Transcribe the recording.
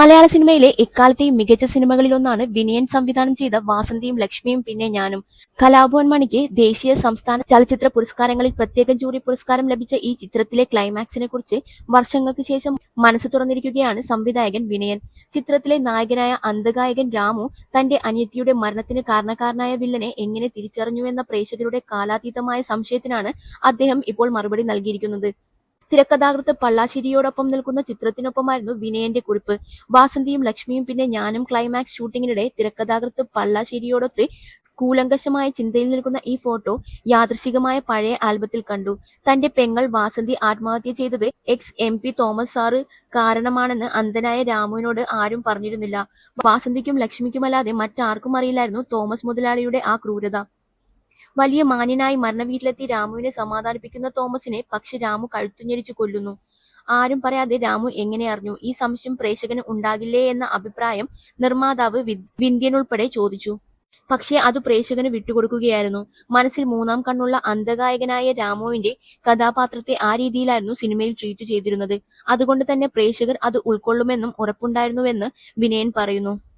മലയാള സിനിമയിലെ എക്കാലത്തെയും മികച്ച സിനിമകളിലൊന്നാണ് വിനയൻ സംവിധാനം ചെയ്ത വാസന്തിയും ലക്ഷ്മിയും പിന്നെ ഞാനും. കലാഭവൻ മണിക്ക് ദേശീയ സംസ്ഥാന ചലച്ചിത്ര പുരസ്കാരങ്ങളിൽ പ്രത്യേക ജൂറി പുരസ്കാരം ലഭിച്ച ഈ ചിത്രത്തിലെ ക്ലൈമാക്സിനെ കുറിച്ച് വർഷങ്ങൾക്ക് ശേഷം മനസ്സ് തുറന്നിരിക്കുകയാണ് സംവിധായകൻ വിനയൻ. ചിത്രത്തിലെ നായകനായ അന്ധഗായകൻ രാമു തന്റെ അനിയത്തിയുടെ മരണത്തിന് കാരണക്കാരനായ വില്ലനെ എങ്ങനെ തിരിച്ചറിഞ്ഞു എന്ന പ്രേക്ഷകരുടെ കാലാതീതമായ സംശയത്തിനാണ് അദ്ദേഹം ഇപ്പോൾ മറുപടി നൽകിയിരിക്കുന്നത്. തിരക്കഥാകൃത്ത് പള്ളാശ്ശേരിയോടൊപ്പം നിൽക്കുന്ന ചിത്രത്തിനൊപ്പമായിരുന്നു വിനയന്റെ കുറിപ്പ്. വാസന്തിയും ലക്ഷ്മിയും പിന്നെ ഞാനും ക്ലൈമാക്സ് ഷൂട്ടിങ്ങിനിടെ തിരക്കഥാകൃത്ത് പള്ളാശ്ശേരിയോടൊത്ത് കൂലങ്കശമായ ചിന്തയിൽ നിൽക്കുന്ന ഈ ഫോട്ടോ യാദൃശികമായ പഴയ ആൽബത്തിൽ കണ്ടു. തന്റെ പെങ്ങൾ വാസന്തി ആത്മഹത്യ ചെയ്തത് ex M P Thomas sir കാരണമാണെന്ന് അന്ധനായ രാമുവിനോട് ആരും പറഞ്ഞിരുന്നില്ല. വാസന്തിക്കും ലക്ഷ്മിക്കുമല്ലാതെ മറ്റാർക്കും അറിയില്ലായിരുന്നു തോമസ് മുതലാളിയുടെ ആ ക്രൂരത. വലിയ മാന്യനായി മരണവീട്ടിലെത്തി രാമുവിനെ സമാധാനിപ്പിക്കുന്ന തോമസിനെ പക്ഷെ രാമു കഴുത്തുഞ്ഞരിച്ചു കൊല്ലുന്നു. ആരും പറയാതെ രാമു എങ്ങനെ അറിഞ്ഞു? ഈ സംശയം പ്രേക്ഷകന് ഉണ്ടാകില്ലേ എന്ന അഭിപ്രായം നിർമ്മാതാവ് വിന്ധ്യനുൾപ്പെടെ ചോദിച്ചു. പക്ഷേ അത് പ്രേക്ഷകന് വിട്ടുകൊടുക്കുകയായിരുന്നു. മനസ്സിൽ മൂന്നാം കണ്ണുള്ള അന്ധഗായകനായ രാമുവിന്റെ കഥാപാത്രത്തെ ആ രീതിയിലായിരുന്നു സിനിമയിൽ ട്രീറ്റ് ചെയ്തിരുന്നത്. അതുകൊണ്ട് തന്നെ പ്രേക്ഷകർ അത് ഉൾക്കൊള്ളുമെന്നും ഉറപ്പുണ്ടായിരുന്നുവെന്ന് വിനയൻ പറയുന്നു.